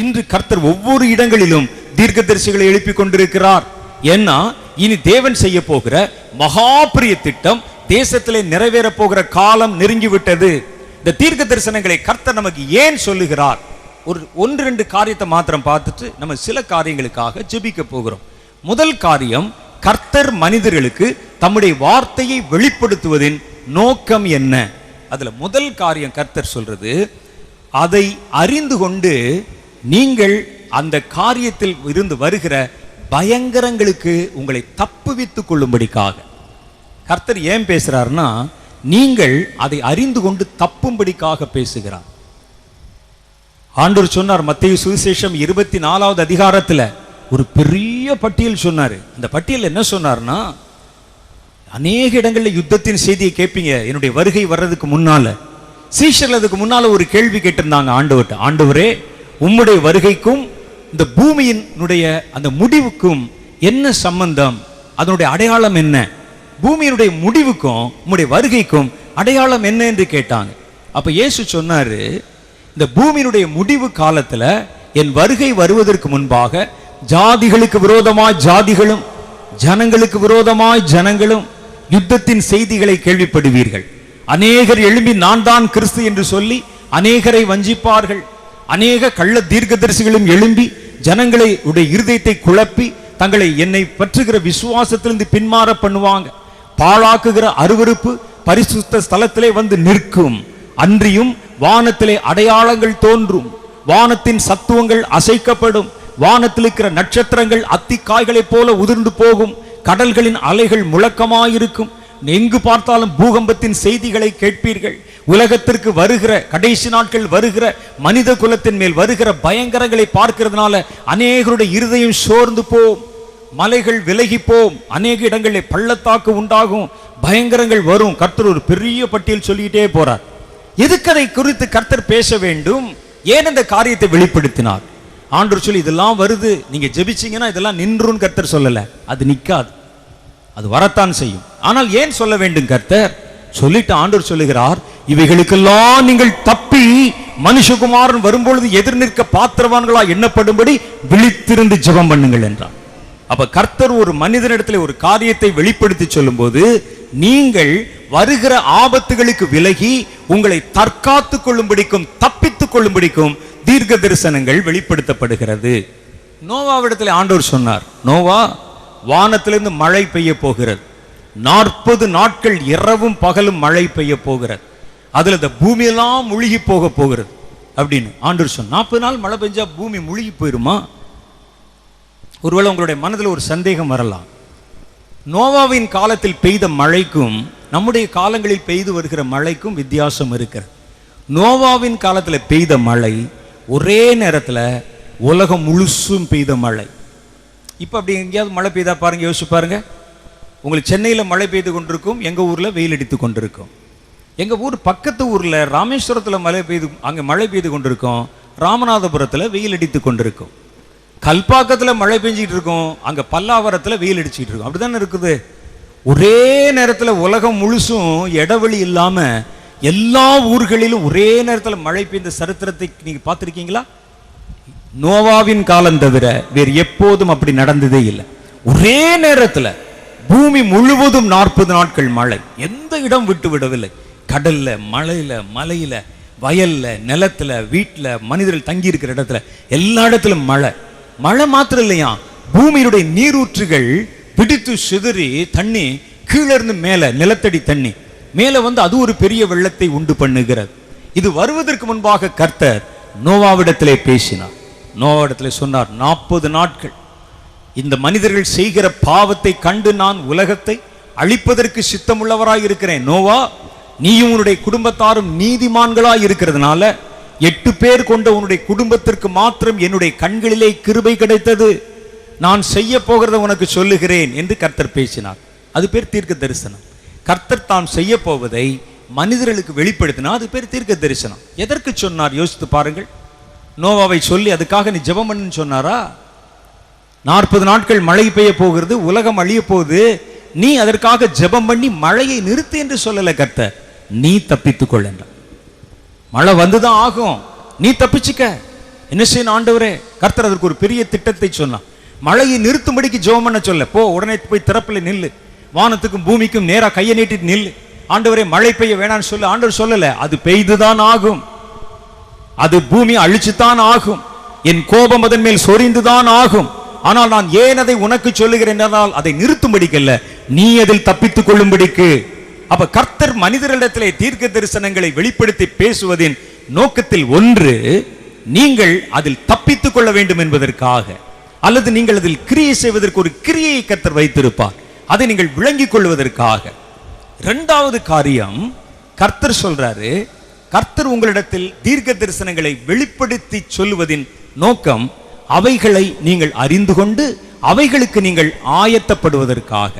இன்று கர்த்தர் ஒவ்வொரு இடங்களிலும் தீர்க்கதரிசிகளை எழுப்பிக் கொண்டிருக்கிறார் ஏன்னா இனி தேவன் செய்ய போகிற மகாபிரிய திட்டம் தேசத்திலே நிறைவேற போகிற காலம் நெருங்கி விட்டது இந்த தீர்க்க தரிசனங்களை கர்த்தர் நமக்கு ஏன் சொல்லுகிறார்? ஒரு ஒன்று ரெண்டு காரியத்தை மாத்திரம் பார்த்துட்டு நம்ம சில காரியங்களுக்காக ஜெபிக்க போகிறோம். முதல் காரியம் கர்த்தர் மனிதர்களுக்கு தம்முடைய வார்த்தையை வெளிப்படுத்துவதின் நோக்கம் என்ன? அதுல முதல் காரியம் கர்த்தர் சொல்றது அதை அறிந்து கொண்டு நீங்கள் அந்த காரியத்தில் இருந்து வருகிற பயங்கரங்களுக்கு உங்களை தப்புவித்துக் கொள்ளும்படிக்காக. கர்த்தர் ஏன் பேசுறாருன்னா நீங்கள் அதை அறிந்து கொண்டு தப்பும்படிக்காக பேசுகிறார். ஆண்டூர் சொன்னார் மத்திய சுவிசேஷம் இருபத்தி நாலாவது அதிகாரத்துல ஒரு பெரிய பட்டியல் சொன்னாரு. அந்த பட்டியல் என்ன சொன்னார்னா அநேக இடங்கள்ல யுத்தத்தின் செய்தியை கேட்பீங்க என்னுடைய வருகை வர்றதுக்கு முன்னால சீஷர்கள் அதுக்கு முன்னால ஒரு கேள்வி கேட்டிருந்தாங்க ஆண்டவர்கிட்ட. ஆண்டவரே உம்முடைய வருகைக்கும் இந்த பூமியினுடைய அந்த முடிவுக்கும் என்ன சம்பந்தம்? அதனுடைய அடையாளம் என்ன? பூமியினுடைய முடிவுக்கும் உம்முடைய வருகைக்கும் அடையாளம் என்ன என்று கேட்டாங்க. அப்ப இயேசு சொன்னாரு இந்த பூமியினுடைய முடிவு காலத்துல என் வருகை வருவதற்கு முன்பாக ஜாதிகளுக்கு விரோதமாய் ஜாதிகளும் ஜனங்களுக்கு விரோதமாய் ஜனங்களும் யுத்தத்தின் செய்திகளை கேள்விப்படுவீர்கள். அநேகர் எழும்பி நான் தான் கிறிஸ்து என்று சொல்லி அநேகரை வஞ்சிப்பார்கள். அநேக கள்ள தீர்க்கதரிசிகளும் எழும்பி ஜனங்களை உடைய இருதயத்தை குழப்பி தங்களை என்னை பற்றுகிற விசுவாசத்திலிருந்து பின்மாற பண்ணுவாங்க. பாழாக்குகிற அருவருப்பு பரிசுத்த ஸ்தலத்திலே வந்து நிற்கும். அன்றியும் வானத்திலே அடையாளங்கள் தோன்றும். வானத்தின் சத்துவங்கள் அசைக்கப்படும். வானத்தில் இருக்கிற நட்சத்திரங்கள் அத்திக்காய்களைப் போல உதிர்ந்து போகும். கடல்களின் அலைகள் முழக்கமாயிருக்கும். எங்கு பார்த்தாலும் பூகம்பத்தின் செய்திகளை கேட்பீர்கள். உலகத்திற்கு வருகிற கடைசி நாட்கள் வருகிற மனித குலத்தின் மேல் வருகிற பயங்கரங்களை பார்க்கிறதுனால அநேகருடைய இருதயம் சோர்ந்து போம் மலைகள் விலகி போம் அநேக இடங்களில் பள்ளத்தாக்கு உண்டாகும் பயங்கரங்கள் வரும். கர்த்தர் ஒரு பெரிய பட்டியல் சொல்லிக்கிட்டே போறார். எதுக்கு அதை குறித்து கர்த்தர் பேச வேண்டும்? ஏன் இந்த காரியத்தை வெளிப்படுத்தினார்? ஆண்டவர் சொல்லி இதெல்லாம் வருது. நீங்க ஜெபிச்சீங்கன்னா இதெல்லாம் நின்றுன்னு கர்த்தர் சொல்லல. அது நிக்காது. அது வரத்தான் செய்யும். ஆனால் ஏன் சொல்ல வேண்டும் கர்த்தர்? சொல்லிட்டு ஆண்டவர் சொல்லுகிறார் இவைகளுக்கெல்லாம் நீங்கள் தப்பி மனுஷகுமாரன் வரும்பொழுது எதிர் நிற்க பாத்திரவான்களா எண்ணப்படும்படி விழித்திருந்து ஜெபம் பண்ணுங்கள் என்றான். அப்ப கர்த்தர் ஒரு மனிதனிடத்தில் ஒரு காரியத்தை வெளிப்படுத்தி சொல்லும்போது நீங்கள் வருகிற ஆபத்துகளுக்கு விலகி உங்களை தற்காத்துக் கொள்ளும்படிக்கும் தப்பித்துக் கொள்ளும்படிக்கும் தீர்க்க தரிசனங்கள் வெளிப்படுத்தப்படுகிறது. நோவாவிடத்தில் ஆண்டவர் சொன்னார் நோவா வானத்திலிருந்து மழை பெய்ய போகிறது. நாற்பது நாட்கள் இரவும் பகலும் மழை பெய்ய போகிறது. அதுல இந்த பூமியெல்லாம் முழுகி போக போகிறது அப்படின்னு ஆண்டவர் சொன்ன நாற்பது நாள் மழை பெஞ்சா பூமி முழுகி போயிருமா? ஒருவேளை உங்களுடைய மனதில் ஒரு சந்தேகம் வரலாம். நோவாவின் காலத்தில் பெய்த மழைக்கும் நம்முடைய காலங்களில் பெய்து வருகிற மழைக்கும் வித்தியாசம் இருக்கிறது. நோவாவின் காலத்தில் பெய்த மழை ஒரே நேரத்தில் உலகம் முழுசும் பெய்த மழை. இப்போ அப்படி எங்கேயாவது மழை பெய்தா பாருங்க யோசிச்சு பாருங்க. உங்களுக்கு சென்னையில் மழை பெய்து கொண்டிருக்கும் எங்கள் ஊரில் வெயில் அடித்து கொண்டிருக்கும். எங்கள் ஊர் பக்கத்து ஊரில் ராமேஸ்வரத்தில் மழை பெய்து அங்கே மழை பெய்து கொண்டிருக்கோம். ராமநாதபுரத்தில் வெயில் அடித்து கொண்டிருக்கும். கல்பாக்கத்தில் மழை பெஞ்சிக்கிட்டு இருக்கோம். அங்கே பல்லாவரத்தில் வெயில் அடிச்சிக்கிட்டுருக்கும் அப்படி தானே இருக்குது? ஒரே நேரத்தில் உலகம் முழுசும் இடைவெளி இல்லாமல் எல்லா ஊர்களிலும் ஒரே நேரத்தில் மழை பெய்த சரித்திரத்தை நீங்கள் பார்த்துருக்கீங்களா? நோவாவின் காலம் தவிர வேறு எப்போதும் அப்படி நடந்ததே இல்லை. ஒரே நேரத்தில் பூமி முழுவதும் நாற்பது நாட்கள் மழை. எந்த இடம் விட்டு விடவில்லை. கடல்ல மலையில மலையில வயல்ல நிலத்துல வீட்டுல மனிதர்கள் தங்கி இருக்கிற இடத்துல எல்லா இடத்திலும் மழை. மழை மாத்திரம் இல்லையா? பூமியினுடைய நீரூற்றுகள் பிடித்து சிதறி தண்ணி கீழே இருந்து மேல நிலத்தடி தண்ணி. மேல வந்து அது ஒரு பெரிய வெள்ளத்தை உண்டு பண்ணுகிறது. இது வருவதற்கு முன்பாக கர்த்தர் நோவாவிடத்திலே பேசினார். நோவாவிடத்திலே சொன்னார் நாற்பது நாட்கள். இந்த மனிதர்கள் செய்கிற பாவத்தை கண்டு நான் உலகத்தை அழிப்பதற்கு சித்தமுள்ளவராக இருக்கிறேன் நோவா நீயும் உன்னுடைய குடும்பத்தாரும் நீதிமான்களாய் இருக்கிறதுனால எட்டு பேர் கொண்ட உன்னுடைய குடும்பத்திற்கு மாத்திரம் என்னுடைய கண்களிலே கிருபை கிடைத்தது. நான் செய்ய போகிறத உனக்கு சொல்லுகிறேன் என்று கர்த்தர் பேசினார். அது பேர் தீர்க்க தரிசனம். கர்த்தர் தான் செய்ய போவதை மனிதர்களுக்கு வெளிப்படுத்தினா அது பேர் தீர்க்க தரிசனம். எதற்கு சொன்னார்? யோசித்து பாருங்கள். நோவாவை சொல்லி அதுக்காக நீ ஜெபம் பண்ணுன்னு சொன்னாரா? நாற்பது நாட்கள் மழை பெய்ய போகிறது உலகம் அழிய போகுது. நீ அதற்காக ஜெபம் பண்ணி மழையை நிறுத்து என்று சொல்லலை கர்த்தர். நீ தப்பித்துக்கொள் என்றார் மழை வந்துதான் ஆகும். நீ தப்பிச்சுக்க. என்ன செய்யணும் ஆண்டவரே? கர்த்தர் அதற்கு ஒரு பெரிய திட்டத்தை சொன்னான் மழையை நிறுத்தும்படிக்கு ஜோமன்ன பண்ண சொல்ல. போ உடனே போய் திறப்பில் நில்லு. வானத்துக்கும் பூமிக்கும் நேராக கையை நீட்டிட்டு நில்லு. ஆண்டவரே மழை பெய்ய வேணாம்னு சொல்லு. ஆண்டவர் சொல்லலை. அது பெய்துதான் ஆகும். அது பூமி அழிச்சுத்தான் ஆகும். என் கோபம் அதன் மேல் சொரிந்துதான் ஆகும். ஆனால் நான் ஏன் அதை உனக்கு சொல்லுகிறேன் என்றால் அதை நிறுத்தும்படிக்கல்ல. நீ அதில் தப்பித்துக் கொள்ளும்படிக்கு அப்ப கர்த்தர் மனிதரிடத்திலே தீர்க்க தரிசனங்களை வெளிப்படுத்தி பேசுவதின் நோக்கத்தில் ஒன்று நீங்கள் அதில் தப்பித்துக் கொள்ள வேண்டும் என்பதற்காக அல்லது நீங்கள் அதில் கிரியை செய்வதற்கு ஒரு கிரியையை கர்த்தர் வைத்திருப்பார். அதை நீங்கள் விளங்கிக் கொள்வதற்காக. இரண்டாவது காரியம் கர்த்தர் சொல்றாரு கர்த்தர் உங்களிடத்தில் தீர்க்க தரிசனங்களை வெளிப்படுத்தி சொல்லுவதின் நோக்கம் அவைகளை நீங்கள் அறிந்து கொண்டு அவைகளுக்கு நீங்கள் ஆயத்தப்படுவதற்காக.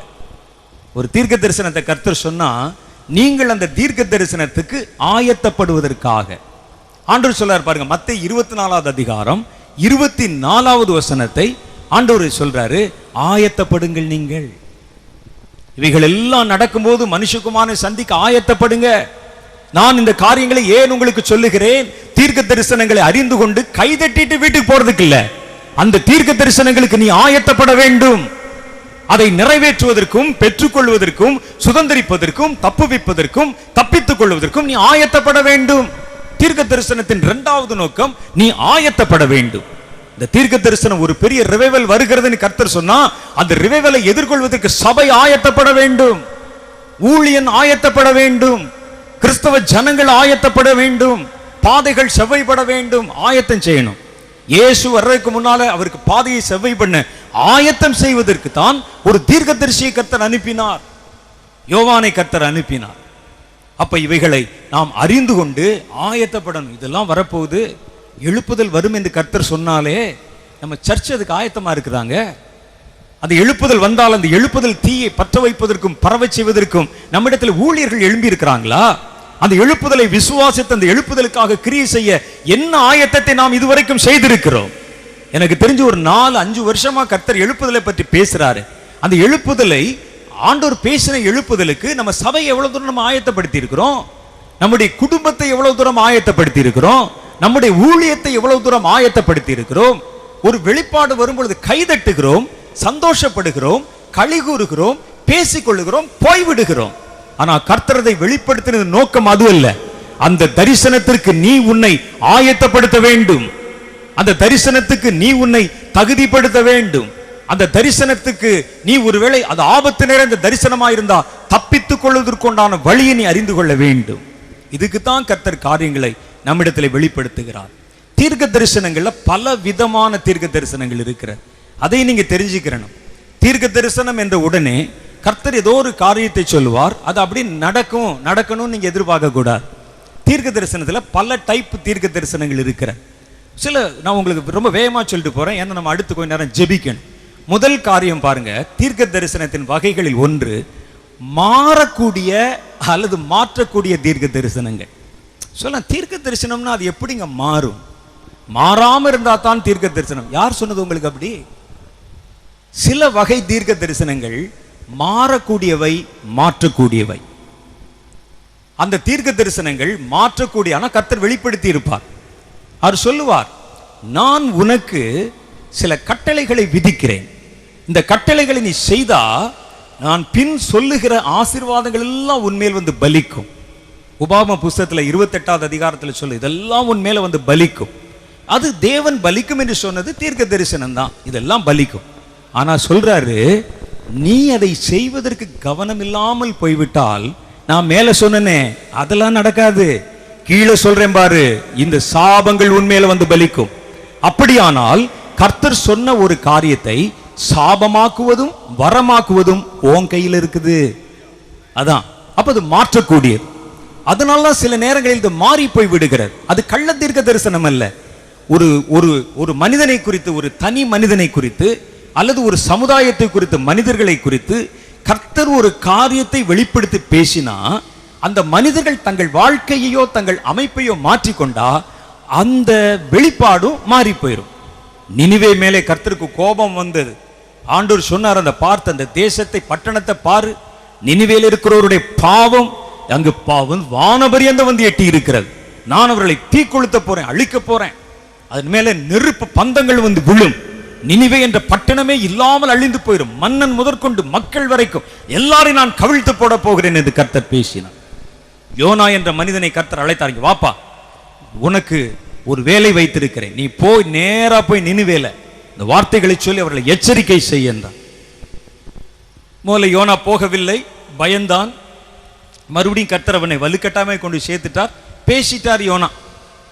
ஒரு தீர்க்க தரிசனத்தை கர்த்தர் சொன்னா நீங்கள் அந்த தீர்க்க தரிசனத்துக்கு ஆயத்தப்படுவதற்காக. ஆண்டவர் சொல்றார் பாருங்க மத்த இருபத்தி நாலாவது அதிகாரம் இருபத்தி நாலாவது வசனத்தை ஆண்டவர் சொல்றாரு ஆயத்தப்படுங்கள் நீங்கள். இவைகள் எல்லாம் நடக்கும்போது மனுஷகுமாரனை சந்திக்க ஆயத்தப்படுங்க. நான் இந்த காரியங்களை ஏன் உங்களுக்கு சொல்லுகிறேன்? தீர்க்க தரிசனங்களை அறிந்து கொண்டு கைதட்டிட்டு வீட்டுக்கு போறதுக்கு இல்ல. அந்த தீர்க்க தரிசனங்களுக்கு நீ ஆயத்தப்பட வேண்டும். அதை நிறைவேற்றுவதற்கும் பெற்றுக்கொள்வதற்கும் சுதந்திரிப்பதற்கும் தப்புவிப்பதற்கும் தப்பித்துக் கொள்வதற்கும் நீ ஆயத்தப்பட வேண்டும். தீர்க்க தரிசனத்தின் இரண்டாவது நோக்கம் நீ ஆயத்தப்பட வேண்டும். இந்த தீர்க்க தரிசனம் ஒரு பெரிய ரிவைவல் வருகிறதுன்னு கர்த்தர் சொன்னா அந்த ரிவைவலை எதிர்கொள்வதற்கு சபை ஆயத்தப்பட வேண்டும். ஊழியன் ஆயத்தப்பட வேண்டும். கிறிஸ்தவ ஜனங்கள் ஆயத்தப்பட வேண்டும். பாதைகள் செவ்வைப்பட வேண்டும். ஆயத்தம் செய்யணும். இயேசு வர்றதுக்கு முன்னால அவருக்கு பாதையை செவ்வை பண்ண. ஆயத்தம் செய்வதற்கு தான் ஒரு தீர்க்கதரிசியை கர்த்தர் அனுப்பினார். யோவானை கர்த்தர் அனுப்பினார். அப்ப இவைகளை நாம் அறிந்து கொண்டு ஆயத்தப்படணும். இதெல்லாம் வரப்போகுது. எழுப்புதல் வரும் என்று கர்த்தர் சொன்னாலே நம்ம சர்ச் அதுக்கு ஆயத்தமா இருக்கிறாங்க அந்த எழுப்புதல் வந்தால் அந்த எழுப்புதல் தீயை பற்ற வைப்பதற்கும் பரவச் செய்வதற்கும் நம்மிடத்தில் ஊழியர்கள் எழும்பி இருக்கிறாங்களா அந்த எழுப்புதலை விசுவாசித்து அந்த எழுப்புதலுக்காக கிரியை செய்ய என்ன ஆயத்தத்தை நாம் இதுவரைக்கும் செய்திருக்கிறோம்? எனக்கு தெரிஞ்சு ஒரு நாலு அஞ்சு வருஷமா கர்த்தர் எழுப்புதலை பற்றி பேசுறாரு. அந்த எழுப்புதலை ஆண்டோர் பேசின எழுப்புதலுக்கு நம்ம சபை எவ்வளவு தூரம் நம்ம ஆயத்தப்படுத்தி இருக்கிறோம் நம்முடைய குடும்பத்தை எவ்வளவு தூரம் ஆயத்தப்படுத்தி இருக்கிறோம் நம்முடைய ஊழியத்தை எவ்வளவு தூரம் ஆயத்தப்படுத்தி இருக்கிறோம் ஒரு வெளிப்பாடு வரும்பொழுது கைதட்டுகிறோம் சந்தோஷப்படுகிறோம் களி கூறுகிறோம் பேசிக்கொள்ளுகிறோம் போய்விடுகிறோம். ஆனா கர்த்தரதை வெளிப்படுத்தினது நோக்கம் அது அல்ல அந்த தரிசனத்திற்கு நீ உன்னை ஆயத்தப்படுத்த வேண்டும். அந்த தரிசனத்துக்கு நீ உன்னை தகுதிப்படுத்த வேண்டும். அந்த தரிசனத்துக்கு நீ ஒருவேளை அது ஆபத்து நிறைந்த தரிசனமா இருந்தா தப்பித்துக் கொள்வதற்குண்டான வழியை நீ அறிந்து கொள்ள வேண்டும். இதுக்கு தான் கர்த்தர் காரியங்களை நம்மிடத்தில் வெளிப்படுத்துகிறார். தீர்க்க தரிசனங்கள்ல பல விதமான தீர்க்க தரிசனங்கள் இருக்கிற அதை நீங்க தெரிஞ்சுக்கிறணும். தீர்க்க தரிசனம் என்ற உடனே கர்த்தர் ஏதோ ஒரு காரியத்தை சொல்லுவார். அது அப்படி நடக்கும் நடக்கணும்னு நீங்க எதிர்பார்க்க கூடாது. தீர்க்க தரிசனத்துல பல டைப் தீர்க்க தரிசனங்கள் இருக்கிற. சில நான் உங்களுக்கு ரொம்ப வேகமா சொல்லிட்டு போறேன். ஏன்னா நம்ம அடுத்து கொஞ்ச நேரம் ஜெபிக்கணும். முதல் காரியம் பாருங்க. தீர்க்க தரிசனத்தின் வகைகளில் ஒன்று மாறக்கூடிய அல்லது மாற்றக்கூடிய தீர்க்க தரிசனங்கள். சொல்ல தீர்க்க தரிசனம்னா அது எப்படிங்க மாறும்? மாறாம இருந்தா தான் தீர்க்க தரிசனம். யார் சொன்னது உங்களுக்கு அப்படி? சில வகை தீர்க்க தரிசனங்கள் மாறக்கூடியவை மாற்றக்கூடியவை. அந்த தீர்க்க தரிசனங்கள் மாற்றக்கூடிய ஆனால் கர்த்தர் வெளிப்படுத்தி இருப்பார். அவர் சொல்லுவார் நான் உனக்கு சில கட்டளைகளை விதிக்கிறேன். இந்த கட்டளைகளை நீ செய்தா நான் பின் சொல்லுகிற ஆசீர்வாதங்கள் எல்லாம் உன்மேல் வந்து பலிக்கும். உபாம புஸ்தகத்துல இருபத்தெட்டாவது அதிகாரத்தில் சொல்லு இதெல்லாம் உன் மேலே வந்து பலிக்கும். அது தேவன் பலிக்கும் என்று சொன்னது தீர்க்க தரிசனம் தான். இதெல்லாம் பலிக்கும். ஆனா சொல்றாரு நீ அதை செய்வதற்கு கவனம் இல்லாமல் போய்விட்டால் நான் மேல சொன்னனே அதெல்லாம் நடக்காது. கீழே சொல்றேன் பாரு இந்த சாபங்கள் உண்மையில வந்து பலிக்கும். அப்படியானால் கர்த்தர் சொன்ன ஒரு காரியத்தை சாபமாக்குவதும் வரமாக்குவதும் உன் கையில் இருக்குது. அதான் அப்ப அது மாற்றக்கூடியது. அதனால சில நேரங்களில் இது மாறி போய் விடுகிறது. அது கள்ள தீர்க்க தரிசனம் அல்ல. ஒரு ஒரு ஒரு மனிதனை குறித்து ஒரு தனி மனிதனை குறித்து அல்லது ஒரு சமுதாயத்தை குறித்து மனிதர்களை குறித்து கர்த்தர் ஒரு காரியத்தை வெளிப்படுத்தி பேசினா அந்த மனிதர்கள் தங்கள் வாழ்க்கையையோ தங்கள் அமைப்பையோ மாற்றிக்கொண்டா அந்த வெளிப்பாடும் மாறி போயிடும் நினிவே மேலே கர்த்தருக்கு கோபம் வந்தது. ஆண்டூர் சொன்னார் அந்த பார்த்து அந்த தேசத்தை பட்டணத்தை பாரு. நினிவேல இருக்கிறவருடைய பாவம் அங்கு பாவம் வானபரியந்த வந்து எட்டி இருக்கிறது. நான் அவர்களை தீக்கொளுத்த போறேன் அழிக்க போறேன். அதன் மேலே நெருப்பு பந்தங்கள் வந்து விழும். நினிவே என்ற பட்டணமே இல்லாமல் அழிந்து போயிடும் மன்னன் முதற்கொண்டு மக்கள் வரைக்கும் எல்லாரையும் நான் கவிழ்த்து போட போகிறேன் என்று கர்த்தர் பேசினார். யோனா என்ற மனிதனை கர்த்தர் அழைத்தார். வாப்பா உனக்கு ஒரு வேலை வைத்திருக்கிறேன். நீ போய் நேரா போய் நினைவேல. இந்த வார்த்தைகளை சொல்லி அவர்களை எச்சரிக்கை செய் முதல்ல யோனா போகவில்லை. பயந்தான். மறுபடியும் கர்த்தர் அவனை வலுக்கட்டாமே கொண்டு சேர்த்துட்டார். பேசிட்டார் யோனா.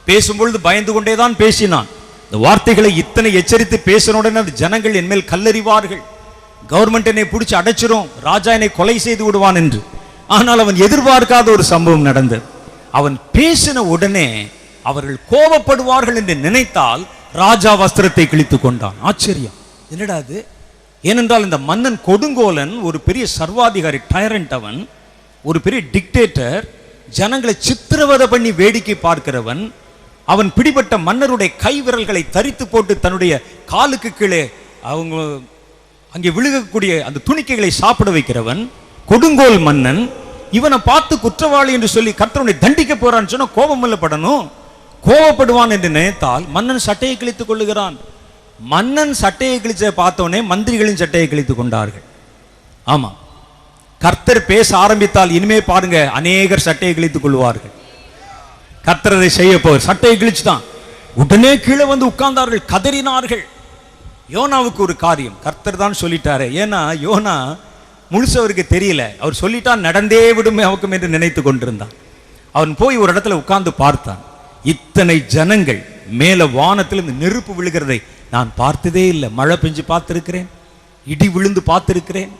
பேசும்பொழுது பயந்து கொண்டே தான் பேசினான். இந்த வார்த்தைகளை இத்தனை எச்சரித்து பேசின உடனே அந்த ஜனங்கள் என்மேல் கல்லறிவார்கள். கவர்மெண்ட் என்னை பிடிச்சி அடைச்சிரும் ராஜா என்னை கொலை செய்து விடுவான் என்று. ஆனால் அவன் எதிர்பார்க்காத ஒரு சம்பவம் நடந்தது. அவன் பேசின உடனே அவர்கள் கோபப்படுவார்கள் என்று நினைத்தால் ராஜா வஸ்திரத்தை கிழித்து கொண்டான். ஆச்சரியம். என்னடா அது? ஏனென்றால் இந்த மன்னன் கொடுங்கோலன் ஒரு பெரிய சர்வாதிகாரி டயரண்ட் அவன் ஒரு பெரிய டிக்டேட்டர் ஜனங்களை சித்திரவதை பண்ணி வேடிக்கை பார்க்கிறவன் அவன் பிடிபட்ட மன்னருடைய கை விரல்களை தரித்து போட்டு தன்னுடைய காலுக்கு கீழே அவங்க அங்கே விழுகக்கூடிய அந்த துணிக்கைகளை சாப்பிட வைக்கிறவன் கொடுங்கோல் மன்னன் இவனை பார்த்து குற்றவாளி என்று சொல்லி கர்த்தரனை தண்டிக்க போறான்னு சொன்னா கோபம் இல்லப்படணும் கோபப்படுவான் என்று நினைத்தால் மன்னன் சட்டையை கிழித்துக் கொள்ளுகிறான். மன்னன் சட்டையை கிழிச்ச பார்த்தோன்னே மந்திரிகளின் சட்டையை கிழித்துக் கொண்டார்கள். ஆமா. கர்த்தர் பேச ஆரம்பித்தால் இனிமே பாருங்க அநேகர் சட்டையை கிழித்துக் கொள்வார்கள். கர்த்தர் செய்ய போவார் சட்டையை கிழிச்சுதான். உடனே கீழே வந்து உட்கார்ந்தார்கள் கதறினார்கள். யோனாவுக்கு ஒரு காரியம். கர்த்தர் தான் சொல்லிட்டாரு. ஏன்னா யோனா முழுசு அவருக்கு தெரியல. அவர் சொல்லிட்டா நடந்தே விடும் அவக்கும் என்று நினைத்து கொண்டிருந்தான். அவன் போய் ஒரு இடத்துல உட்கார்ந்து பார்த்தான். இத்தனை ஜனங்கள் மேல வானத்தில் இந்த நெருப்பு விழுகிறதை நான் பார்த்ததே இல்லை. மழை பெஞ்சு பார்த்துருக்கிறேன் இடி விழுந்து பார்த்துருக்கிறேன்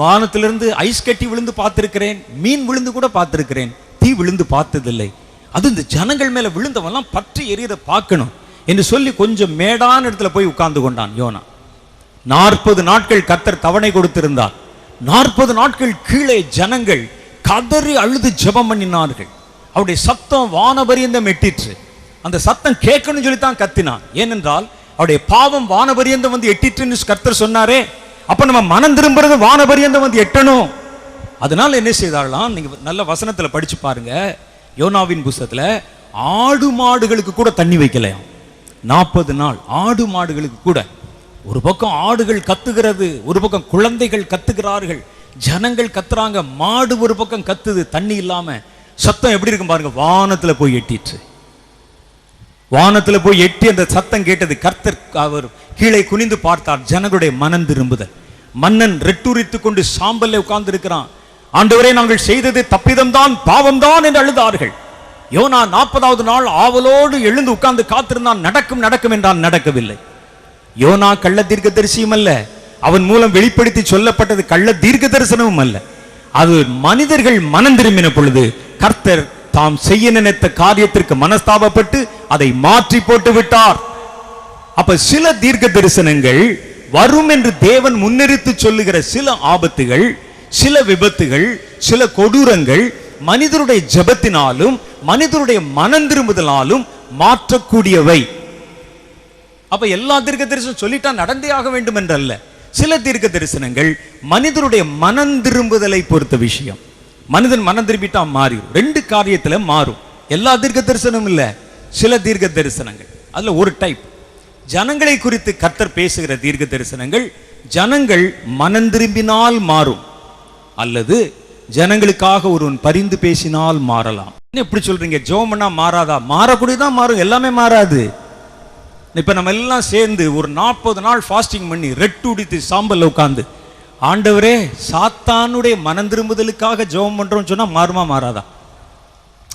வானத்திலிருந்து ஐஸ் கட்டி விழுந்து பார்த்துருக்கிறேன் மீன் விழுந்து கூட பார்த்துருக்கிறேன் தீ விழுந்து பார்த்ததில்லை. அது இந்த ஜனங்கள் மேல விழுந்தவெல்லாம் பற்றி எரியதை பார்க்கணும் என்று சொல்லி கொஞ்சம் மேடான இடத்துல போய் உட்கார்ந்து கொண்டான் யோனா. நாற்பது நாட்கள் கத்தர் தவணை கொடுத்திருந்தார். நாற்பது நாட்கள் கீழே ஜனங்கள் கதறி அழுது ஜெபம் பண்ணினார்கள். அவருடைய சத்தம் வானபரியந்தம் எட்டிற்று. அந்த சத்தம் கேட்கணும்னு சொல்லி தான் கத்தினான். ஏனென்றால் அவருடைய பாவம் வானபரியந்தம் வந்து எட்டிற்றுன்னு கர்த்தர் சொன்னாரே. அப்ப நம்ம மனம் திரும்புறது வானபரியந்தம் வந்து எட்டணும். அதனால என்ன செய்தாலாம் நீங்க நல்ல வசனத்துல படிச்சு பாருங்க. யோனாவின் புஸ்தத்தில் ஆடு மாடுகளுக்கு கூட தண்ணி வைக்கலையாம். நாற்பது நாள் ஆடு மாடுகளுக்கு கூட. ஒரு பக்கம் ஆடுகள் கத்துகிறது ஒரு பக்கம் குழந்தைகள் கத்துகிறார்கள் ஜனங்கள் கத்துறாங்க மாடு ஒரு பக்கம் கத்துது தண்ணி இல்லாம. சத்தம் எப்படி இருக்கும் பாருங்க வானத்துல போய் எட்டிட்டு வானத்துல போய் எட்டி அந்த சத்தம் கேட்டது கர்த்தர் அவர் கீழே குனிந்து பார்த்தார் ஜனங்களுடைய மனம் திரும்புதல் மன்னன் ரெட்டுரித்து கொண்டு சாம்பல்ல உட்கார்ந்து இருக்கிறான் ஆண்டவரே நாங்கள் செய்தது தப்பிதம்தான் பாவம்தான் என்று அழுதார்கள். யோனா நாற்பதாவது நாள் ஆவலோடு எழுந்து உட்கார்ந்து காத்திருந்தான் நடக்கும் நடக்கும் என்றான் நடக்கவில்லை. யோனா கள்ள தீர்க்க தரிசியும் அல்ல அவன் மூலம் வெளிப்படுத்தி சொல்லப்பட்டது கள்ள தீர்க்க தரிசனமும் அல்ல. அது மனிதர்கள் மனம் திரும்பின பொழுது கர்த்தர் தாம் செய்ய நினைத்த காரியத்திற்கு மனஸ்தாபப்பட்டு அதை மாற்றி போட்டு விட்டார். அப்ப சில தீர்க்க தரிசனங்கள் வரும் என்று தேவன் முன்னெடுத்து சொல்லுகிற சில ஆபத்துகள் சில விபத்துகள் சில கொடூரங்கள் மனிதருடைய ஜெபத்தினாலும் மனிதருடைய மனம் திரும்புதலாலும் மாற்றக்கூடியவை. அப்ப எல்லா தீர்க்க தரிசனம் சொல்லிட்டா நடந்தே ஆக வேண்டும் என்றல்ல சில தீர்க்க தரிசனங்கள் மனிதருடைய மனம் திரும்புதலை பொறுத்த விஷயம். மனிதன் மனம் திரும்பிட்டா மாறிடும் ரெண்டு காரியத்துல மாறும். எல்லா தீர்க்க தரிசனமும் இல்ல. சில தீர்க்க தரிசனங்கள் அதுல ஒரு டைப் ஜனங்களை குறித்து கர்த்தர் பேசுகிற தீர்க்க தரிசனங்கள் ஜனங்கள் மனம் திரும்பினால் மாறும். அல்லது ஜனங்களுக்காக ஒருவன் பரிந்து பேசினால் மாறலாம். என்ன எப்படி சொல்றீங்க? ஜெபம் மாறாதா? மாறக்கூடியதான் மாறும். எல்லாமே மாறாது. இப்ப நம்ம எல்லாம் சேர்ந்து ஒரு நாற்பது நாள் ஃபாஸ்டிங் பண்ணி ரெட்டு உடித்து சாம்பல்ல உட்காந்து ஆண்டவரே சாத்தானுடைய மனம் திரும்புதலுக்காக ஜெபம் பண்றோம்னு சொன்னா மாறுமா மாறாதா?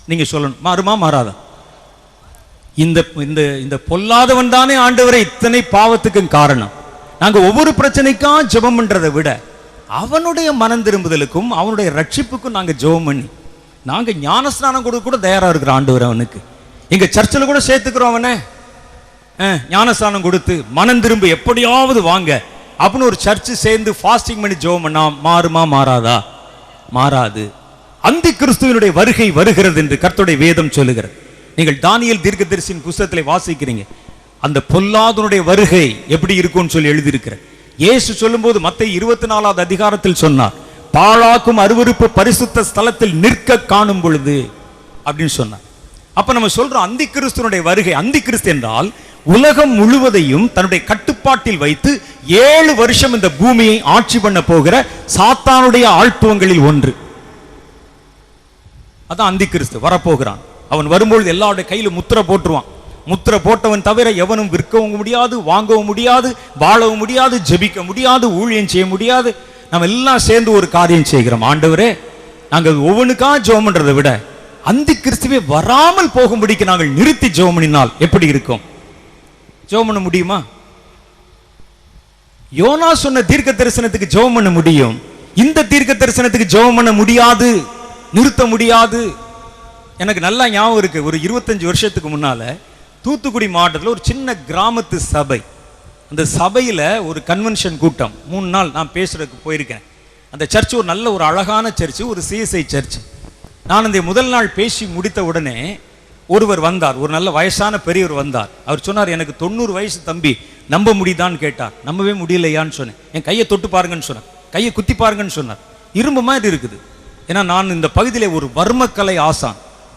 நீங்க சொல்லணும். மாறுமா மாறாதா? இந்த இந்த இந்த பொல்லாதவன் தானே ஆண்டவரை. இத்தனை பாவத்துக்கும் காரணம். நாங்க ஒவ்வொரு பிரச்சனைக்கும் ஜெபம் பண்றதை விட அவனுடைய மனம் திரும்புதலுக்கும் அவனுடைய ரட்சிப்புக்கும் நாங்கள் ஜோம் பண்ணி நாங்கள் ஞானஸ்நானம் கொடுக்க கூட தயாராக இருக்கிற ஆண்டவர் அவனுக்கு. எங்கள் சர்ச்சில் கூட சேர்த்துக்கிறோம் அவனை. ஞானஸ்தானம் ஞானஸ்நானம் கொடுத்து மனம் திரும்ப எப்படியாவது வாங்க. அப்படின்னு ஒரு சர்ச்சு சேர்ந்து ஃபாஸ்டிங் பண்ணி ஜோம் பண்ணா மாறுமா மாறாதா? மாறாது. அந்த கிறிஸ்துவனுடைய வருகை வருகிறது என்று கர்த்தருடைய வேதம் சொல்லுகிறது. நீங்கள் தானியல் தீர்க்க தரிசின் புஸ்தகத்தில் வாசிக்கிறீங்க. அந்த பொல்லாதனுடைய வருகை எப்படி இருக்கும்னு சொல்லி எழுதியிருக்கிறேன் இயேசு சொல்லும்போது மத்திய இருபத்தி நாலாவது அதிகாரத்தில் சொன்னார் பாழாக்கும் அருவருப்பு பரிசுத்த ஸ்தலத்தில் நிற்க காணும் பொழுது அப்படின்னு சொன்னார். அப்ப நம்ம சொல்றோம் அந்தி கிறிஸ்துனுடைய வருகை அந்தி கிறிஸ்து என்றால் உலகம் முழுவதையும் தன்னுடைய கட்டுப்பாட்டில் வைத்து ஏழு வருஷம் இந்த பூமியை ஆட்சி பண்ண போகிற சாத்தானுடைய ஆழ்த்துவங்களில் ஒன்று. அதான் அந்தி கிறிஸ்து வரப்போகிறான். அவன் வரும்பொழுது எல்லாருடைய கையில் முத்திரை போட்டுருவான். முத்திரை போட்டவன் தவிர எவனும் விற்கவும் முடியாது வாங்கவும் முடியாது வாழவும் முடியாது ஜெபிக்க முடியாது ஊழியம் செய்ய முடியாது. நம்ம எல்லாம் சேர்ந்து ஒரு காரியம் செய்கிறோம். ஆண்டவரே நாங்கள் ஒவ்வொன்றுக்கா ஜெபம் பண்றதை விட அந்தி கிறிஸ்துவே வராமல் போகும்படிக்கு நாங்கள் நிறுத்தி ஜெபம் பண்ணினால் எப்படி இருக்கும்? ஜெபம் பண்ண முடியுமா? யோனா சொன்ன தீர்க்க தரிசனத்துக்கு ஜோம் பண்ண முடியும். இந்த தீர்க்க தரிசனத்துக்கு ஜோம் பண்ண முடியாது நிறுத்த முடியாது. எனக்கு நல்லா ஞாபகம் இருக்கு. ஒரு இருபத்தஞ்சு வருஷத்துக்கு முன்னால தூத்துக்குடி மாவட்டத்தில் ஒரு சின்ன கிராமத்து சபை. அந்த சபையில் ஒரு கன்வென்ஷன் கூட்டம். மூணு நாள் நான் பேசுறதுக்கு போயிருக்கேன். அந்த சர்ச் ஒரு நல்ல ஒரு அழகான சர்ச் ஒரு சிஎஸ்ஐ சர்ச் நான் அந்த முதல் நாள் பேசி முடித்த உடனே ஒருவர் வந்தார். ஒரு நல்ல வயசான பெரியவர் வந்தார். அவர் சொன்னார் எனக்கு தொண்ணூறு வயசு தம்பி. நம்ப முடியுதான்னு கேட்டார். நம்பவே முடியலையான்னு சொன்னேன். என் கையை தொட்டு பாருங்கன்னு சொன்னார். கையை குத்தி பாருங்கன்னு சொன்னார். இரும்பு மாதிரி இருக்குது. ஏன்னா நான் இந்த பகுதியிலே ஒரு வர்மக்கலை ஆசான்.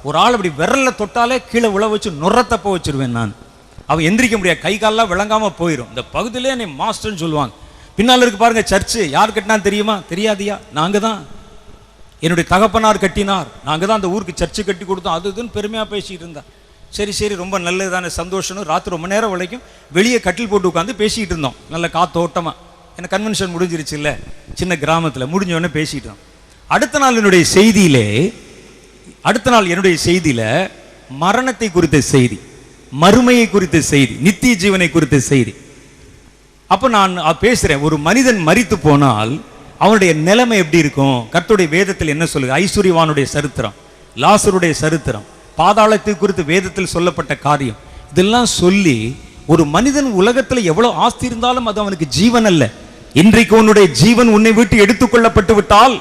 ஒரு ஆள் அப்படி விரலில் தொட்டாலே கீழே உழ வச்சு நுரத்தப்ப வச்சுருவேன் நான். அவன் எந்திரிக்க முடியாது. கை காலெலாம் விளங்காமல் போயிடும் இந்த பகுதியிலே என்னை மாஸ்டர்னு சொல்லுவாங்க. பின்னால் இருக்கு பாருங்கள் சர்ச்சு. யார் கட்டினா தெரியுமா? தெரியாதியா? நாங்கள் தான் என்னுடைய தகப்பனார் கட்டினார். நாங்கள் தான் அந்த ஊருக்கு சர்ச்சு கட்டி கொடுத்தோம். அது இதுன்னு பெருமையாக பேசிகிட்டு இருந்தா. சரி சரி ரொம்ப நல்லதுதானே. சந்தோஷம்னு ராத்திரி ரொம்ப நேரம் வரைக்கும் வெளியே கட்டில் போட்டு உட்காந்து பேசிகிட்டு இருந்தோம். நல்ல காத்தோட்டமாக எனக்கு கன்வென்ஷன் முடிஞ்சிருச்சு இல்லை? சின்ன கிராமத்தில். முடிஞ்சவொடனே பேசிட்டோம் இருந்தோம். அடுத்த நாள் என்னுடைய செய்தியிலே அடுத்த நாள் என்னுடைய செய்தியில மரணத்தை குறித்த செய்தி மறுமையை குறித்த செய்தி நித்திய ஜீவனை குறித்த செய்தி. அப்ப நான் பேசுகிறேன் பேசுறேன். ஒரு மனிதன் மறித்து போனால் அவனுடைய நிலைமை எப்படி இருக்கும்? கர்த்துடைய வேதத்தில் என்ன சொல்லுது? ஐஸ்வர்யவானுடைய சரித்திரம் லாசருடைய சரித்திரம் பாதாளத்தை குறித்து வேதத்தில் சொல்லப்பட்ட காரியம். இதெல்லாம் சொல்லி ஒரு மனிதன் உலகத்தில் எவ்வளவு ஆஸ்தி இருந்தாலும் அது அவனுக்கு ஜீவன் அல்ல. இன்றைக்கு உன்னுடைய ஜீவன் உன்னை விட்டு எடுத்துக்கொள்ளப்பட்டு விட்டால்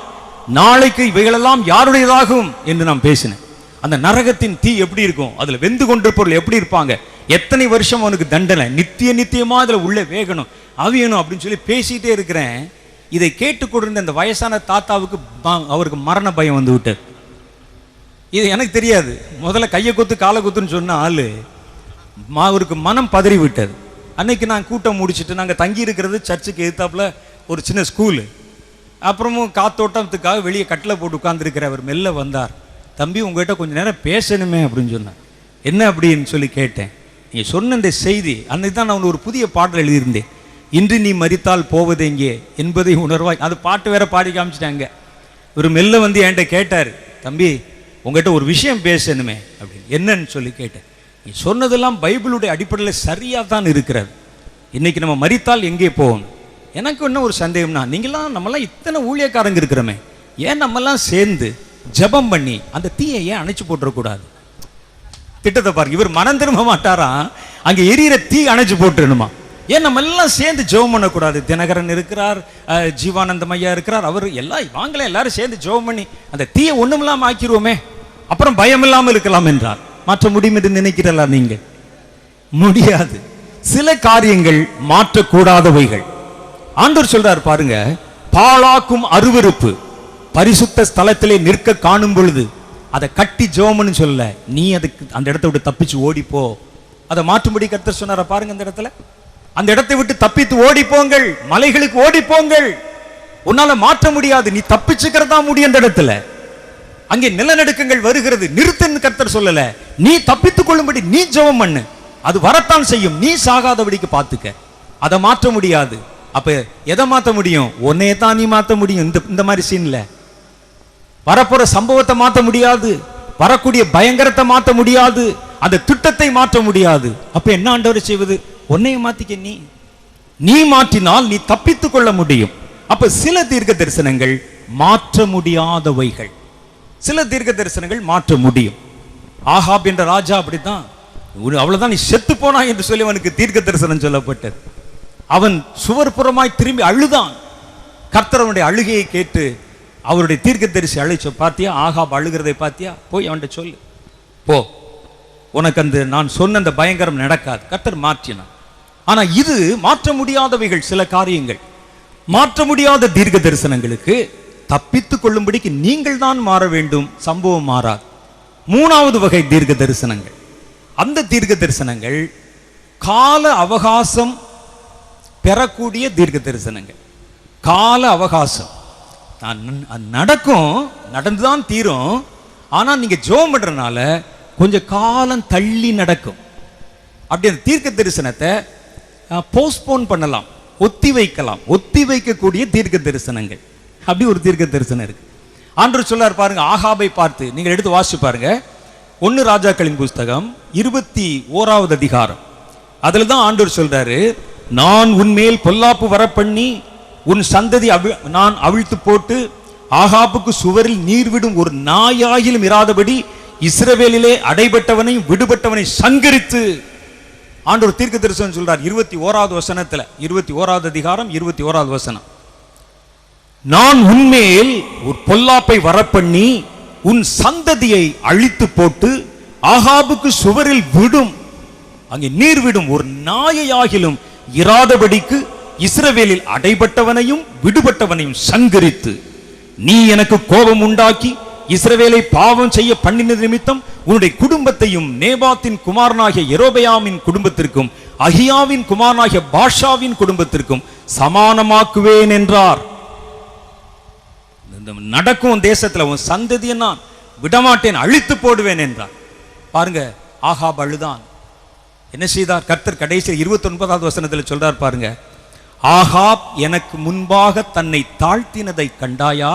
நாளைக்கு இவைகளெல்லாம் யாருடையதாகும் என்று நான் பேசினேன். அந்த நரகத்தின் தீ எப்படி இருக்கும்? அதுல வெந்து கொண்டிருப்பவர்கள் எப்படி இருப்பாங்க? எத்தனை வருஷம் அவனுக்கு தண்டனை? நித்திய நித்தியமா அதுல உள்ளே வேகணும். அவியணும் அப்படின்னு சொல்லி பேசிட்டே இருக்கிறேன். இதை கேட்டுக்கொண்டிருந்த அந்த வயசான தாத்தாவுக்கு அவருக்கு மரண பயம் வந்து விட்டது. இது எனக்கு தெரியாது. முதல்ல கையை கொத்து காலை கொத்துன்னு சொன்ன ஆள் அவருக்கு மனம் பதறி விட்டது. அன்னைக்கு நான் கூட்டம் முடிச்சுட்டு நாங்கள் தங்கி இருக்கிறது சர்ச்சுக்கு எதிர்த்தாப்புல ஒரு சின்ன ஸ்கூலு. அப்புறமும் காத்தோட்டத்துக்காக வெளியே கட்டில் போட்டு உட்காந்துருக்கிற அவர் மெல்ல வந்தார். தம்பி உங்ககிட்ட கொஞ்ச நேரம் பேசணுமே அப்படின்னு சொன்னார். என்ன அப்படின்னு சொல்லி கேட்டேன். நீங்கள் சொன்ன இந்த செய்தி அன்னைக்கு தான் நான் ஒரு புதிய பாடல் எழுதியிருந்தேன். இன்று நீ மறித்தால் போவது எங்கே? என்பதை உணர்வாய் அது பாட்டு வேற பாடி காமிச்சிட்டாங்க. ஒரு மெல்ல வந்து என்கிட்ட கேட்டார் தம்பி உங்ககிட்ட ஒரு விஷயம் பேசணுமே அப்படின்னு. என்னன்னு சொல்லி கேட்டேன். நீ சொன்னதெல்லாம் பைபிளுடைய அடிப்படையில் சரியாக தான் இருக்கிறது. இன்னைக்கு நம்ம மறித்தால் எங்கே போகணும்? எனக்கு என்ன ஒரு சந்தேகம்னா நீங்களாம் நம்மலாம் இத்தனை ஊழியக்காரங்க இருக்கிறோமே. ஏன் நம்மலாம் சேர்ந்து ஜெபம் பண்ணி அந்த தீயை ஏன் அணைச்சு போட்டுறக்கூடாது? திட்டத்தை பாருங்க இவர் மனம் திரும்ப மாட்டாரா? அங்கே எரியிற தீ அணைச்சு போட்டுருணுமா ஏன் நம்ம எல்லாம் சேர்ந்து ஜெபம் பண்ணக்கூடாது? தினகரன் இருக்கிறார் ஜீவானந்தம் ஐயா இருக்கிறார் அவர் எல்லாம் வாங்கலாம் எல்லாரும் சேர்ந்து ஜெபம் பண்ணி அந்த தீயை ஒண்ணுமில்லாம ஆக்கிருவோமே. அப்புறம் பயம் இல்லாமல் இருக்கலாம் என்றார். மாற்ற முடியும் என்று நினைக்கிறல்ல நீங்க? முடியாது. சில காரியங்கள் மாற்றக்கூடாதவைகள். ஆண்டவர் சொல்றார் பாருங்க பாழாக்கும் அருவருப்பு பரிசுத்த ஸ்தலத்திலே நிற்க காணும் பொழுது அதை கட்டி ஜோமன்னு சொல்ல நீ அதுக்கு அந்த இடத்தை விட்டு தப்பிச்சு ஓடிப்போ அதை மாற்றும்படி கர்த்தர் சொன்னார பாருங்க அந்த இடத்துல? அந்த இடத்தை விட்டு தப்பித்து ஓடிப்போங்கள் மலைகளுக்கு ஓடிப்போங்கள் உன்னால மாற்ற முடியாது நீ தப்பிச்சுக்கிறதா முடியும் அந்த இடத்துல. அங்கே நிலநடுக்கங்கள் வருகிறது நிறுத்துன்னு கர்த்தர் சொல்லல. நீ தப்பித்துக் கொள்ளும்படி நீ ஜெபம் பண்ணு. அது வரத்தான் செய்யும் நீ சாகாதபடிக்கு பார்த்துக்க. அதை மாற்ற முடியாது. அப்ப எதை மாத்த முடியும்? உன்னையே தான் நீ மாத்த முடியும். இந்த இந்த மாதிரி சீன்ல வரப்போற சம்பவத்தை மாத்த முடியாது. வரக்கூடிய பயங்கரத்தை மாத்த முடியாது. அந்த திட்டத்தை மாற்ற முடியாது. அப்ப என்ன ஆண்டவர் செய்வது? உன்னைய மாத்திக்க நீ. நீ மாற்றினால் நீ தப்பித்துக் கொள்ள முடியும். அப்ப சில தீர்க்க தரிசனங்கள் மாற்ற முடியாதவைகள். சில தீர்க்க தரிசனங்கள் மாற்ற முடியும். ஆஹாப் என்ற ராஜா அப்படித்தான். ஒரு- அவ்வளவுதான் நீ செத்து போனா என்று சொல்லி அவனுக்கு தீர்க்க தரிசனம் சொல்லப்பட்டது. அவன் சுவர் புறமாய் திரும்பி அழுதான். கர்த்தரவனுடைய அழுகையை கேட்டு அவருடைய தீர்க்க தரிசி அழைச்ச பார்த்தியா ஆகா அழுகிறதை பார்த்தியா போய் அவன்கிட்ட சொல்லு. போ. உனக்கு அந்த நான் சொன்ன அந்த பயங்கரம் நடக்காது. கர்த்தர் மாற்றினான் ஆனால் இது மாற்ற முடியாதவைகள் சில காரியங்கள். மாற்ற முடியாத தீர்க்க தரிசனங்களுக்கு தப்பித்துக் கொள்ளும்படிக்கு நீங்கள் தான் மாற வேண்டும். சம்பவம் மாறாது. மூணாவது வகை தீர்க்க தரிசனங்கள் அந்த தீர்க்க தரிசனங்கள் கால அவகாசம் பெறக்கூடிய தீர்க்க தரிசனங்கள். கால அவகாசம். நடக்கும் நடந்துதான் தீரும். ஆனால் நீங்க ஜோம் பண்றதுனால கொஞ்சம் காலம் தள்ளி நடக்கும். அப்படி அந்த தீர்க்க தரிசனத்தை போஸ்ட்போன் பண்ணலாம். ஒத்தி வைக்கலாம். ஒத்தி வைக்கக்கூடிய தீர்க்க தரிசனங்கள். அப்படி ஒரு தீர்க்க தரிசனம் இருக்கு. ஆண்டு சொல்லார் பாருங்க ஆகாபை பார்த்து நீங்கள் எடுத்து வாசிச்சு பாருங்க. ஒன்னு ராஜாக்களின் புஸ்தகம் இருபத்தி ஓராவது அதிகாரம். அதில் தான் ஆண்டவர் சொல்றாரு நான் உன்மேல் பொல்லாப்பு வரப்பண்ணி உன் சந்ததி அவி நான் அவிழ்த்து போட்டு ஆகாப்புக்கு சுவரில் நீர் விடும் ஒரு நாயாயிலும் இராதபடி இஸ்ரவேலிலே அடைபட்டவனையும் விடுபட்டவனை சங்கரித்து. ஆண்டோர் தீர்க்க தரிசனம் சொல்றார் இருபத்தி ஓராவது வசனத்துல இருபத்தி ஓராவது அதிகாரம் இருபத்தி ஓராவது வசனம். நான் உன்மேல் ஒரு பொல்லாப்பை வரப்பண்ணி உன் சந்ததியை அழித்து போட்டு ஆகாபுக்கு சுவரில் விடும் அங்கே நீர் விடும் ஒரு நாயையாகிலும் இராதபடிக்கு இஸ்ரவேலில் அடைபட்டவனையும் விடுபட்டவனையும் சங்கரித்து நீ எனக்கு கோபம் உண்டாக்கி இஸ்ரவேலை பாவம் செய்ய பண்ணினது நிமித்தம் உன்னுடைய குடும்பத்தையும் நேபாத்தின் குமாரனாகிய எரோபயாமின் குடும்பத்திற்கும் அகியாவின் குமாரனாகிய பாஷாவின் குடும்பத்திற்கும் சமானமாக்குவேன் என்றார். நடக்கும் தேசத்துல உன் சந்ததியை நான் விடமாட்டேன் அழித்து போடுவேன் என்றார். பாருங்க ஆகாப் அழுதான். என்ன செய்தார்? கர்த்தர் கடைசி இருபத்தி ஒன்பதாவது வசனத்தில் சொல்றார் பாருங்க. ஆகாப் எனக்கு முன்பாக தன்னை தாழ்த்தினதை கண்டாயா?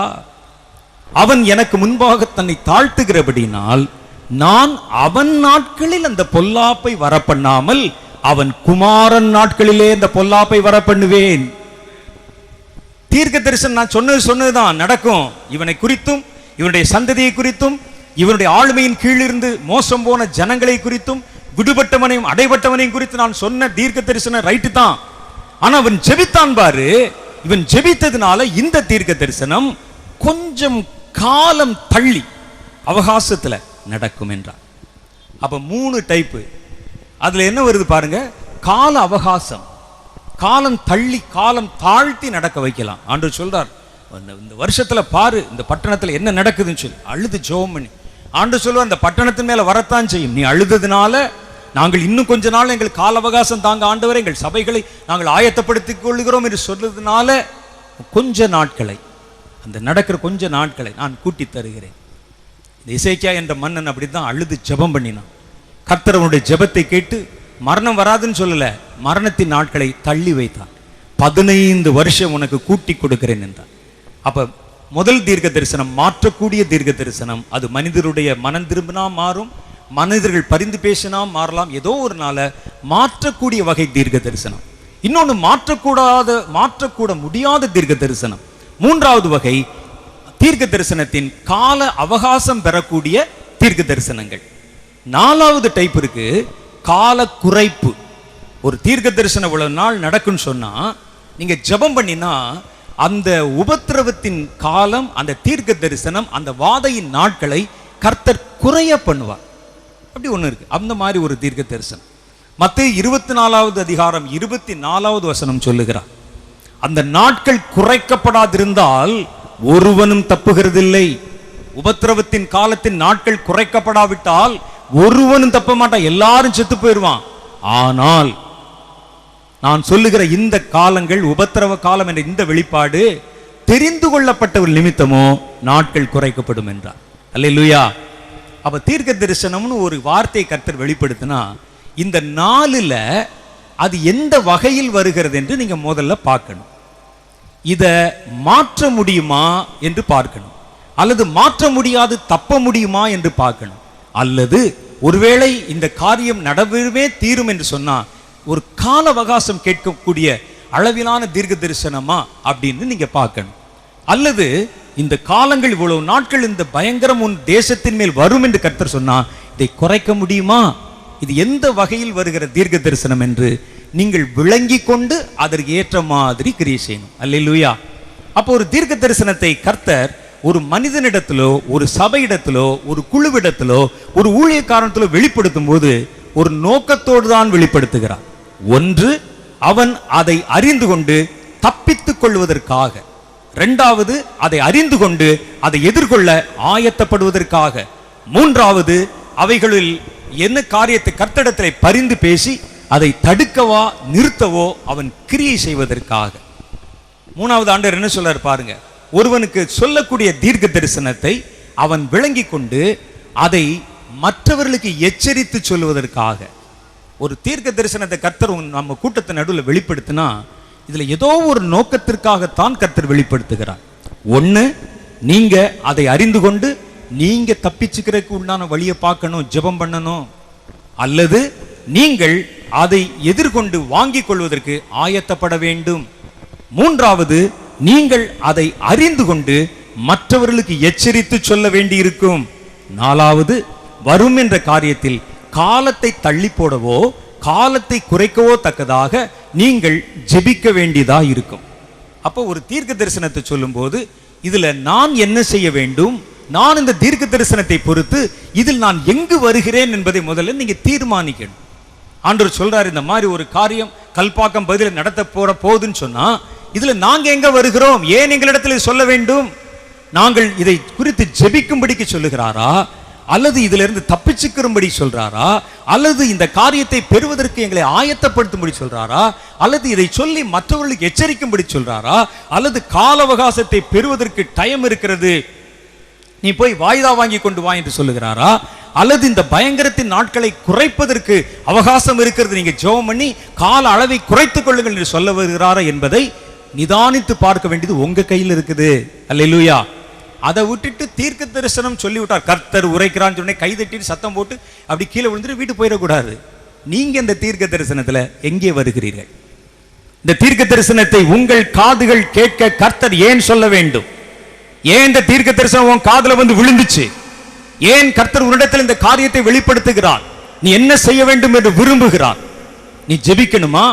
அவன் எனக்கு முன்பாக தன்னை தாழ்த்துகிறபடினால் நான் அவன் நாட்களில் அந்த பொல்லாப்பை வரப்பண்ணாமல் அவன் குமாரன் நாட்களிலே அந்த பொல்லாப்பை வரப்பண்ணுவேன். தீர்க்க தரிசனம் நான் சொன்னது சொன்னதுதான் நடக்கும். இவனை குறித்தும் இவனுடைய சந்ததியை குறித்தும் இவனுடைய ஆளுமையின் கீழிருந்து மோசம் போன ஜனங்களை குறித்தும் விடுபட்டவனையும் அடைபட்டவனையும் குறித்து நான் சொன்ன தீர்க்க தரிசனம் ரைட்டு தான். ஆனா அவன் ஜெபித்தான் பாரு. இவன் ஜெபித்ததுனால இந்த தீர்க்க தரிசனம் கொஞ்சம் காலம் தள்ளி அவகாசத்துல நடக்கும் என்றார் அப்ப மூணு டைப்பு. அதுல என்ன வருது பாருங்க. கால அவகாசம். காலம் தள்ளி காலம் தாழ்த்தி நடக்க வைக்கலாம். ஆண்டு சொல்றார் இந்த இந்த வருஷத்துல பாரு இந்த பட்டணத்துல என்ன நடக்குதுன்னு சொல்லி. அழுது ஜோம் பண்ணி. ஆண்டு சொல்லுவார் அந்த பட்டணத்தின் மேல வரத்தான் செய்யும். நீ அழுததுனால நாங்கள் இன்னும் கொஞ்ச நாள் எங்கள் கால அவகாசம் தாங்க ஆண்டவரை எங்கள் சபைகளை நாங்கள் ஆயத்தப்படுத்திக் கொள்கிறோம் என்று சொல்றதுனால கொஞ்ச நாட்களை அந்த நடக்கிற கொஞ்ச நாட்களை நான் கூட்டி தருகிறேன். இந்த இசைக்கியா என்ற மன்னன் அப்படித்தான் அழுது ஜெபம் பண்ணினான். கர்த்தரவனுடைய ஜபத்தை ஜெபத்தை கேட்டு மரணம் வராதுன்னு சொல்லல மரணத்தின் நாட்களை தள்ளி வைத்தான். பதினைந்து வருஷம் உனக்கு கூட்டி கொடுக்கிறேன் என்றான். அப்போ முதல் தீர்க்க தரிசனம் மாற்றக்கூடிய தீர்க்க தரிசனம் அது மனிதருடைய மனம் திரும்பினா மாறும் மனிதர்கள் பரிந்து பேசினா மாறலாம். ஏதோ ஒரு நாள மாற்றக்கூடிய வகை தீர்க்க தரிசனம் இன்னொன்னு மாற்றக்கூடாத மாற்றக்கூட முடியாத தீர்க்க தரிசனம் மூன்றாவது வகை தீர்க்க தரிசனத்தின் கால அவகாசம் பெறக்கூடிய தீர்க்க தரிசனங்கள் நாலாவது டைப் இருக்கு கால குறைப்பு. ஒரு தீர்க்க தரிசனம் இவ்வளவு நாள் நடக்கும்னு சொன்னா நீங்க ஜெபம் பண்ணினா அந்த உபத்திரவத்தின் காலம் அந்த தீர்க்க தரிசனம் அந்த வாதையின் நாட்களை கர்த்தர் குறைய பண்ணுவார். அப்படி ஒன்று இருக்கு. அந்த மாதிரி ஒரு தீர்க்க தரிசனம் மத்திய இருபத்தி நாலாவது அதிகாரம் இருபத்தி நாலாவது வசனம் சொல்லுகிறார். அந்த நாட்கள் குறைக்கப்படாதிருந்தால் ஒருவனும் தப்புகிறதில்லை. உபத்திரவத்தின் காலத்தின் நாட்கள் குறைக்கப்படாவிட்டால் ஒருவனும் தப்ப மாட்டான் எல்லாரும் செத்து போயிடுவான் ஆனால் நான் சொல்லுகிற இந்த காலங்கள் உபத்திரவ காலம் என்ற இந்த வெளிப்பாடு தெரிந்து கொள்ளப்பட்ட ஒரு நிமித்தமோ நாட்கள் குறைக்கப்படும் என்றார். அல்லேலூயா. அப்போ தீர்க்க தரிசனம்னு ஒரு வார்த்தை கர்த்தர் வெளிப்படுத்தினா இந்த நாளில் அது எந்த வகையில் வருகிறது என்று நீங்கள் முதல்ல பார்க்கணும். இதை மாற்ற முடியுமா என்று பார்க்கணும். அல்லது மாற்ற முடியாது தப்ப முடியுமா என்று பார்க்கணும். அல்லது ஒருவேளை இந்த காரியம் நடவே தீரும் என்று சொன்னால் ஒரு கால அவகாசம் கேட்கக்கூடிய அளவிலான தீர்க்க தரிசனமா அப்படின்னு நீங்க பார்க்கணும். அல்லது இந்த காலங்கள் இவ்வளவு நாட்கள் இந்த பயங்கரம் உன் தேசத்தின் மேல் வரும் என்று கர்த்தர் சொன்னா இதை குறைக்க முடியுமா? இது எந்த வகையில் வருகிற தீர்க்க தரிசனம் என்று நீங்கள் விளங்கி கொண்டு அதற்கு ஏற்ற மாதிரி கிரியை செய்யணும். அல்லா அப்போ ஒரு தீர்க்க தரிசனத்தை கர்த்தர் ஒரு மனிதனிடத்திலோ ஒரு சபையிடத்திலோ ஒரு குழுவிடத்திலோ ஒரு ஊழியக்காரத்திலோ வெளிப்படுத்தும் போது ஒரு நோக்கத்தோடு தான் வெளிப்படுத்துகிறார். ஒன்று அவன் அதை அறிந்து கொண்டு தப்பித்துக் கொள்வதற்காக. இரண்டாவது அதை அறிந்து கொண்டு அதை எதிர்கொள்ள ஆயத்தப்படுவதற்காக. மூன்றாவது அவைகளில் என்ன காரியத்தை கர்த்தடத்திலே பரிந்து பேசி அதை தடுக்கவா நிறுத்தவோ அவன் கிரியை செய்வதற்காக. மூணாவது ஆண்டர் என்ன சொல்றாரு பாருங்க. ஒருவனுக்கு சொல்லக்கூடிய தீர்க்க தரிசனத்தை அவன் விளங்கி கொண்டு அதை மற்றவர்களுக்கு எச்சரித்து சொல்லுவதற்காக ஒரு தீர்க்க தரிசனத்தை கர்த்தர் நம்ம கூட்டத்தின் நடுவில் வெளிப்படுத்தினா இதுல ஏதோ ஒரு நோக்கத்திற்காகத்தான் கர்த்தர் வெளிப்படுத்துகிறார். ஒண்ணு நீங்க அதை அறிந்து கொண்டு நீங்க தப்பிச்சுக்கிறதுக்கு உண்டான வழியை பார்க்கணும் ஜெபம் பண்ணணும். அல்லது நீங்கள் அதை எதிர்கொண்டு வாங்கிக் கொள்வதற்கு ஆயத்தப்பட வேண்டும். மூன்றாவது நீங்கள் அதை அறிந்து கொண்டு மற்றவர்களுக்கு எச்சரித்து சொல்ல வேண்டியிருக்கும். நாலாவது வரும் என்ற காரியத்தில் காலத்தை தள்ளி போடவோ காலத்தை குறைக்கவோ தக்கதாக நீங்கள் ஜெபிக்க வேண்டியதா இருக்கும். அப்போ ஒரு தீர்க்க தரிசனத்தை சொல்லும்போது இதுல நான் என்ன செய்ய வேண்டும்? நான் இந்த தீர்க்க தரிசனத்தை பொறுத்து இதில் நான் எங்கு வருகிறேன் என்பதை முதல்ல நீங்கள் தீர்மானிக்கணும். ஆண்டவர் சொல்றாரு இந்த மாதிரி ஒரு காரியம் கல்பாக்கம் பதில நடத்த போற போகுதுன்னு சொன்னா இதுல நாங்க எங்க வருகிறோம்? ஏன் எங்களிடத்தில் சொல்ல வேண்டும்? நாங்கள் இதை குறித்து ஜெபிக்கும்படிக்கு சொல்லுகிறாரா? அல்லது இதிலிருந்து தப்பிச்சுக்கிறபடி சொல்றாரா? அல்லது இந்த காரியத்தை பெறுவதற்கு எங்களை ஆயத்தப்படுத்தும்படி சொல்றாரா? அல்லது இதை சொல்லி மற்றவர்களுக்கு எச்சரிக்கும்படி சொல்றாரா? அல்லது கால அவகாசத்தை பெறுவதற்கு டைம் இருக்கிறது. நீ போய் வாய்தா வாங்கி கொண்டு வா என்று சொல்லுகிறாரா? அல்லது இந்த பயங்கரத்தின் நாட்களை குறைப்பதற்கு அவகாசம் இருக்கிறது நீங்க ஜெபம் பண்ணி கால அளவை குறைத்துக் கொள்ளுங்கள் என்று சொல்ல வருகிறாரா என்பதை நிதானித்து பார்க்க வேண்டியது உங்க கையில் இருக்குது. அல்லேலூயா. அதை விட்டுட்டு தீர்க்க தரிசனம் சொல்லிவிட்டார். கர்த்தர் உரைக்கிறான்னு சொன்னே கைதட்டி சத்தம் போட்டு அப்படி கீழே விழுந்துட்டு வீட்டு போயிடக்கூடாது. நீங்க இந்த தீர்க்க தரிசனத்துல எங்கே வருகிறீர்கள்? இந்த தீர்க்க தரிசனத்தை உங்கள் காதுகள் கேட்க கர்த்தர் ஏன் சொல்ல வேண்டும்? ஏன் இந்த தீர்க்க தரிசனம் உன் காதுல வந்து விழுந்துச்சு? ஏன் கர்த்தர் உன்னிடத்தில் இந்த காரியத்தை வெளிப்படுத்துகிறார்? நீ என்ன செய்ய வேண்டும் என்று விரும்புகிறார்? நீ ஜெபிக்கணுமா?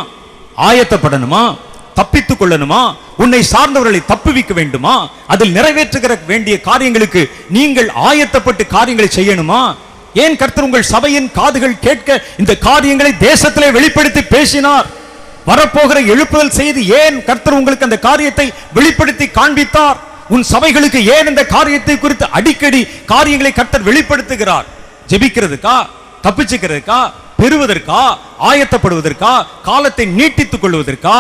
ஆயத்தப்படணுமா? தப்பித்துக் கொள்ளணுமா உன்னை சார்ந்தவர்களை தப்புவிக்க வேண்டுமா? அதில் நிறைவேற்றுகிற வேண்டிய காரியங்களுக்கு நீங்கள் ஆயத்தப்பட்டு காரியங்களை செய்யணுமா? ஏன் கர்த்தர் உங்கள் சபையின் காதுகள் கேட்க இந்த காரியங்களை தேசத்திலே வெளிப்படுத்தி பேசினார்? வரப்போகிற எழுப்புதல் செய்து ஏன் கர்த்தர் உங்களுக்கு அந்த காரியத்தை வெளிப்படுத்தி காண்பித்தார்? உன் சபைகளுக்கு ஏன் இந்த காரியத்தை குறித்து அடிக்கடி காரியங்களை கர்த்தர் வெளிப்படுத்துகிறார்? ஜெபிக்கிறதுக்கா? தப்பிச்சுக்கிறதுக்கா? பெறுவதற்கா? ஆயத்தப்படுவதற்கா? காலத்தை நீட்டித்துக் கொள்வதற்கா?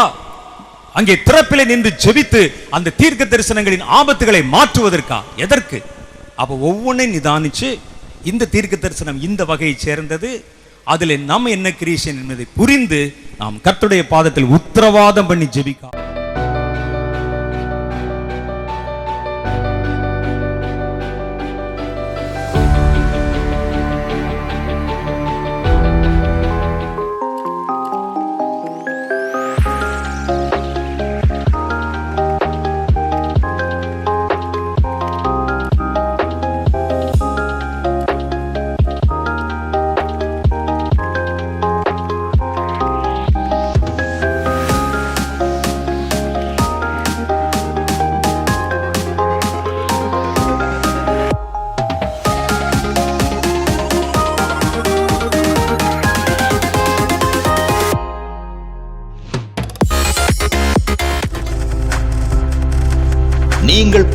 அங்கே திறப்பிலே நின்று ஜெபித்து அந்த தீர்க்க தரிசனங்களின் ஆபத்துகளை மாற்றுவதற்கா? எதற்கு? அப்ப ஒவ்வொன்றையும் நிதானிச்சு இந்த தீர்க்க தரிசனம் இந்த வகையை சேர்ந்தது. அதில் நம்ம என்ன கிரியேஷன் என்பதை புரிந்து நாம் கத்துடைய பாதத்தில் உத்தரவாதம் பண்ணி ஜெபிக்கலாம்